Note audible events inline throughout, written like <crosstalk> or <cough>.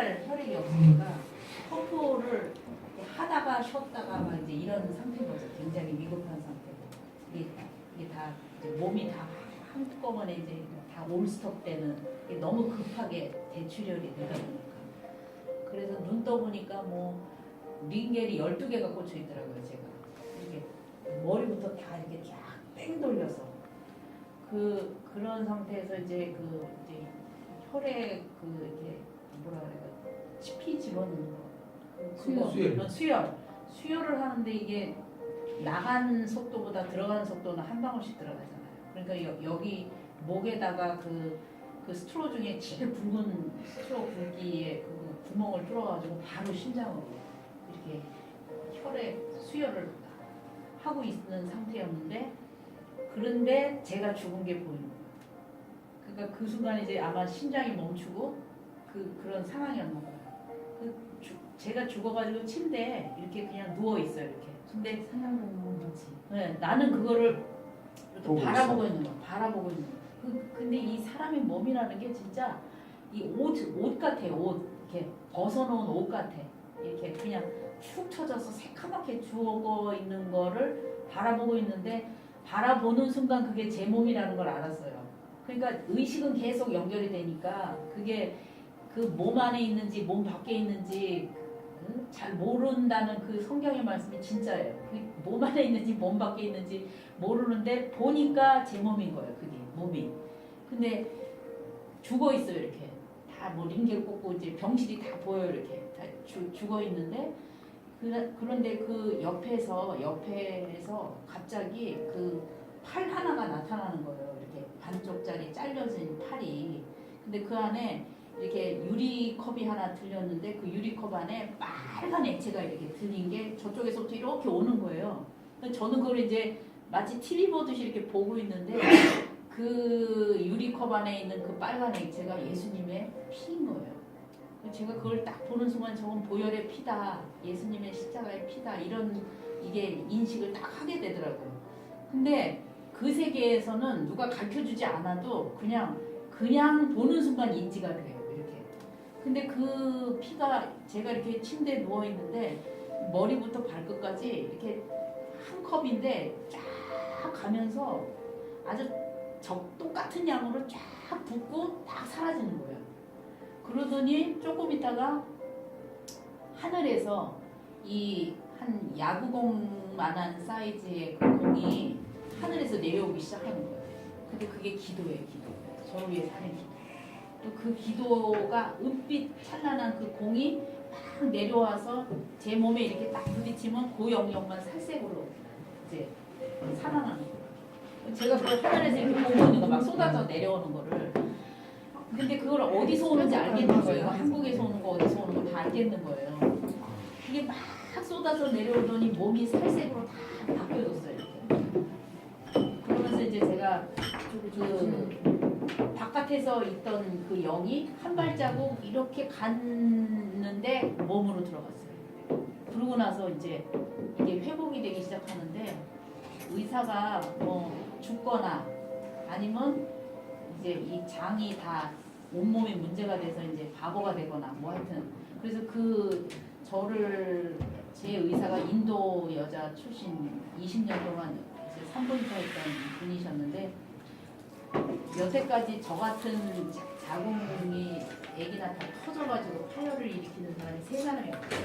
날 혈액이 없으니까 펌프를 하다가 쉬었다가 막 이제 이런 상태인 거죠. 굉장히 위급한 상태고 이게 이게 다 몸이 다 한꺼번에 이제 다 올스톱 되는 이게 너무 급하게 대출혈이 되다 보니까. 그래서 눈 떠보니까 뭐 링겔이 12개가 꽂혀 있더라고요 제가. 이렇게 머리부터 다 이렇게 쫙 뺑 돌려서. 그 그런 상태에서 이제 그 이제 혈액 그 이렇게 뭐라 그래야 치피 집어넣는 거 그거 수혈. 어, 수혈 수혈을 하는데 이게 나간 속도보다 들어가는 속도는 한 방울씩 들어가잖아요. 그러니까 여, 여기 목에다가 그, 그 스트로 중에 제일 굵은 스트로 굵기에 그 구멍을 뚫어가지고 바로 심장으로 이렇게 혈액 수혈을 하고 있는 상태였는데 그런데 제가 죽은 게 보이는 거예요. 그러니까 그 순간 이제 아마 심장이 멈추고 그 그런 상황이었나 봐요. 제가 죽어가지고 침대에 이렇게 그냥 누워 있어요 이렇게. 근데 상상하는 거지. 네, 나는 그거를 이렇게 보고 바라보고 있는 거야. 바라보고 있는 거야. 그, 근데 이 사람의 몸이라는 게 진짜 이 옷 옷 같아요. 옷 이렇게 벗어놓은 옷 같아. 이렇게 그냥 축 처져서 새카맣게 죽어 있는 거를 바라보고 있는데 바라보는 순간 그게 제 몸이라는 걸 알았어요. 그러니까 의식은 계속 연결이 되니까 그게 그 몸 안에 있는지 몸 밖에 있는지 응? 잘 모른다는 그 성경의 말씀이 진짜예요. 그몸 안에 있는지 몸 밖에 있는지 모르는데 보니까 제 몸인 거예요. 그게 몸이. 근데 죽어 있어요 이렇게 다 뭐 링겔 꽂고 이제 병실이 다 보여요 이렇게 다 죽- 죽어 있는데 그, 그런데 그 옆에서 옆에서 갑자기 그 팔 하나가 나타나는 거예요. 이렇게 반쪽짜리 잘려진 팔이. 근데 그 안에 이렇게 유리컵이 하나 들렸는데 그 유리컵 안에 빨간 액체가 이렇게 들린 게 저쪽에서부터 이렇게 오는 거예요. 저는 그걸 이제 마치 TV 보듯이 이렇게 보고 있는데 그 유리컵 안에 있는 그 빨간 액체가 예수님의 피인 거예요. 제가 그걸 딱 보는 순간 저건 보혈의 피다, 예수님의 십자가의 피다 이런 이게 인식을 딱 하게 되더라고요. 근데 그 세계에서는 누가 가르쳐주지 않아도 그냥 그냥 보는 순간 인지가 돼요. 근데 그 피가 제가 이렇게 침대에 누워 있는데 머리부터 발끝까지 이렇게 한 컵인데 쫙 가면서 아주 적 똑같은 양으로 쫙 붓고 딱 사라지는 거예요. 그러더니 조금 있다가 하늘에서 이 한 야구공만한 사이즈의 그 공이 하늘에서 내려오기 시작하는 거예요. 근데 그게 기도예요, 기도. 저를 위해서 하는 기도. 또 그 기도가 은빛 찬란한 그 공이 막 내려와서 제 몸에 이렇게 딱 부딪히면 그 영역만 살색으로 이제 살아나는 거예요. 제가 그걸 하늘에서 이렇게 보고 있는 거 막 쏟아져 내려오는 거를 근데 그걸 어디서 오는지 알겠는 거예요. 한국에서 오는 거 어디서 오는 거 다 알겠는 거예요. 이게 막 쏟아져 내려오더니 몸이 살색으로 다 바뀌어졌어요. 그러면서 이제 제가 그 바깥에서 있던 그 영이 한 발자국 이렇게 갔는데 몸으로 들어갔어요. 그러고 나서 이제 이게 회복이 되기 시작하는데 의사가 뭐 죽거나 아니면 이제 이 장이 다 온몸에 문제가 돼서 이제 바보가 되거나 뭐 하여튼 그래서 그 저를 제 의사가 인도 여자 출신 20년 동안 산부인과 했던 분이셨는데 여태까지 저 같은 자- 자궁이 아기나 다 터져가지고 파열을 일으키는 사람이 세 사람이었어요.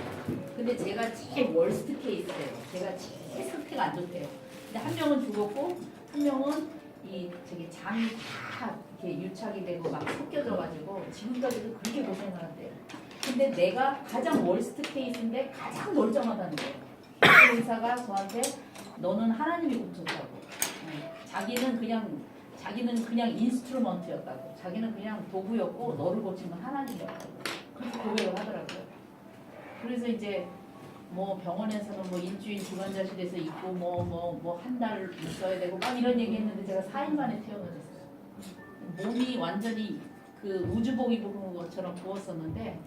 근데 제가 제일 월스트 케이스예요. 제가 제일 상태가 안 좋대요. 근데 한 명은 죽었고 한 명은 이 저기 장이 다 이렇게 유착이 되고 막 섞여져가지고 지금까지도 그렇게 고생을 한대요. 근데 내가 가장 월스트 케이스인데 가장 멀쩡하다는 거예요. 그 의사가 저한테 너는 하나님이 고쳤다고. 어, 자기는 그냥 자기는 그냥 인스트루먼트였다고. 자기는 그냥 도구였고 너를 고친 건 하나님이었다고. 그렇게 고백을 하더라고요. 그래서 이제 뭐 병원에서는 뭐 일주일 중환자실에서 있고 뭐 뭐 뭐 한 달 있어야 되고 막 이런 얘기 했는데 제가 4일 만에 퇴원을 했어요. 몸이 완전히 그 우주복 입은 것처럼 부었었는데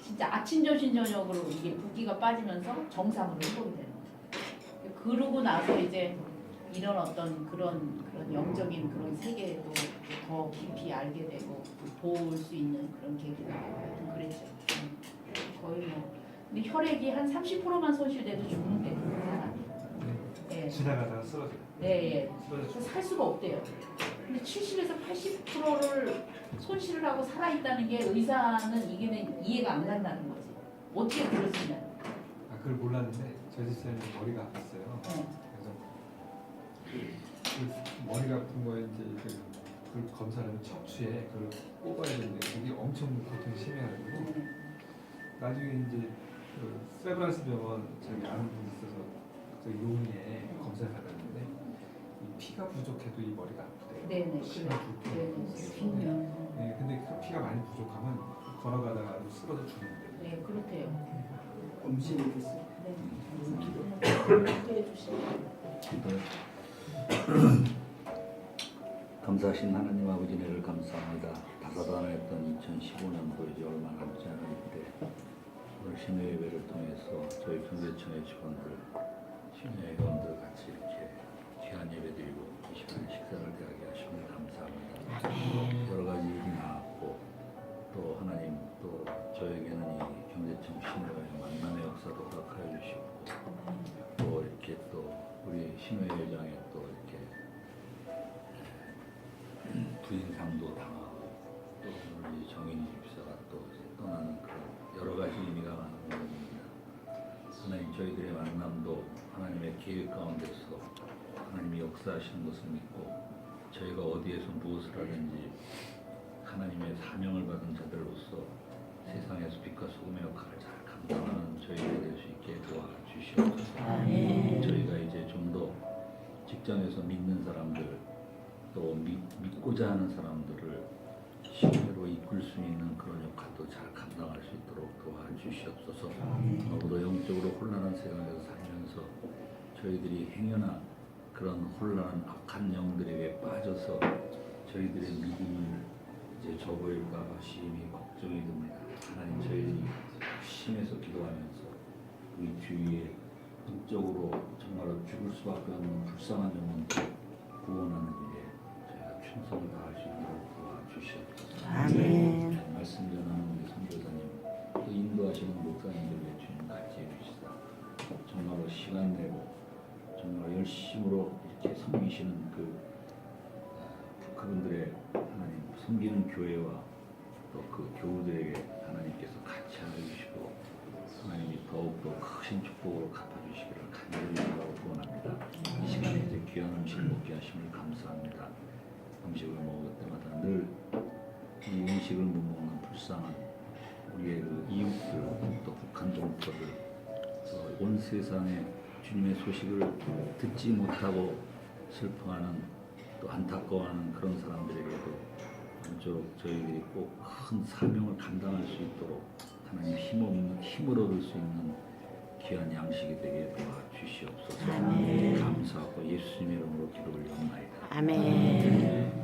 진짜 아침 점심 저녁으로 이게 붓기가 빠지면서 정상으로 회복이 되는 거예요. 그러고 나서 이제 이런 어떤 그런 그런 영적인 그런 세계도 더 깊이 알게 되고 볼 수 있는 그런 계기가 하여튼 그랬죠. 음. 거의 뭐 근데 혈액이 한 30%만 손실돼도 죽는데 그 사람이. 예. 지나가다가 쓰러져. 네, 예. 쓰러져. 그래서 살 수가 없대요. 근데 70에서 80%를 손실을 하고 살아있다는 게 의사는 이게는 이해가 안 간다는 거지. 어떻게 그럴 수 있냐. 아 그걸 몰랐는데 저희 집사람이 머리가 아팠어요. 네. 그, 그 머리가 아픈 거에 이제 그, 그 검사를 하면 척추에 그걸 뽑아야 되는데 그게 엄청 고통이 심해가지고 네. 나중에 이제 그 세브란스 병원 저기 아는 분이 있어서 저 용인에 검사를 받았는데 이 피가 부족해도 이 머리가 아프대요. 네네, 심한 그래요. 불편. 네네. 네, 근데 그 피가 많이 부족하면 걸어가다가 쓰러져 죽는데. 네, 그렇대요. 음식이 됐어요. 네. 기도해 주시고. <clears throat> 감사하신 하나님 아버지 내를 감사합니다. 다사다난했던 2015년도 이제 얼마 남지 않았는데 오늘 신의 예배를 통해서 저희 경제청의 직원들, 신의 회원들 같이 이렇게 귀한 예배 드리고 이 시간에 식사를 대하게 하시니 감사합니다. 여러 가지 일이 나왔고 또 하나님 또 저에게는 이 경제청 신호의 만남의 역사도 허락하여 주시고 또 이렇게 또 우리 신회 저희들의 만남도 하나님의 계획 가운데서 하나님이 역사하시는 것을 믿고 저희가 어디에서 무엇을 하든지 하나님의 사명을 받은 자들로서 세상에서 빛과 소금의 역할을 잘 감당하는 저희가 될 수 있게 도와주시옵소서. 저희가 이제 좀 더 직장에서 믿는 사람들 또 믿, 믿고자 하는 사람들을 신뢰로 이끌 수 있는 그런 역할도 잘 감당할 수 있도록 도와주시옵소서. 너무도 영적으로 혼란한 세상에서 살면서 저희들이 행여나 그런 혼란한 악한 영들에게 빠져서 저희들의 믿음을 이제 저버릴까 봐 심히 걱정이 듭니다. 하나님 저희들이 심해서 기도하면서 우리 주위에 영적으로 정말로 죽을 수밖에 없는 불쌍한 영혼들 구원하는 일에 저희가 충성을 다할 수 있도록 주시옵소서. 아멘. 말씀 전하는 우리 선교사님 또 인도하시는 목사님들의 주님 같이 해주시다. 정말로 시간 내고 정말 열심으로 이렇게 섬기시는 그 아, 그분들의 하나님 섬기는 교회와 또 그 교우들에게 하나님께서 같이 하여주시고 하나님이 더욱더 크신 축복으로 갚아주시기를 간절히 바라고 소원합니다. 이 시간에 이제 귀한 음식 먹게 하심을 감사합니다. 음식을 먹을 때마다 음식을 못 먹는 불쌍한 우리의 그 이웃들 또 북한 동포들 또온 세상에 주님의 소식을 듣지 못하고 슬퍼하는 또 안타까워하는 그런 사람들에게도 저희들이 꼭 큰 사명을 감당할 수 있도록 하나님 힘 없는 힘을 얻을 수 있는 귀한 양식이 되게 도와주시옵소서. 감사하고 예수님 이름으로 기도 올려옵나이다. 아멘.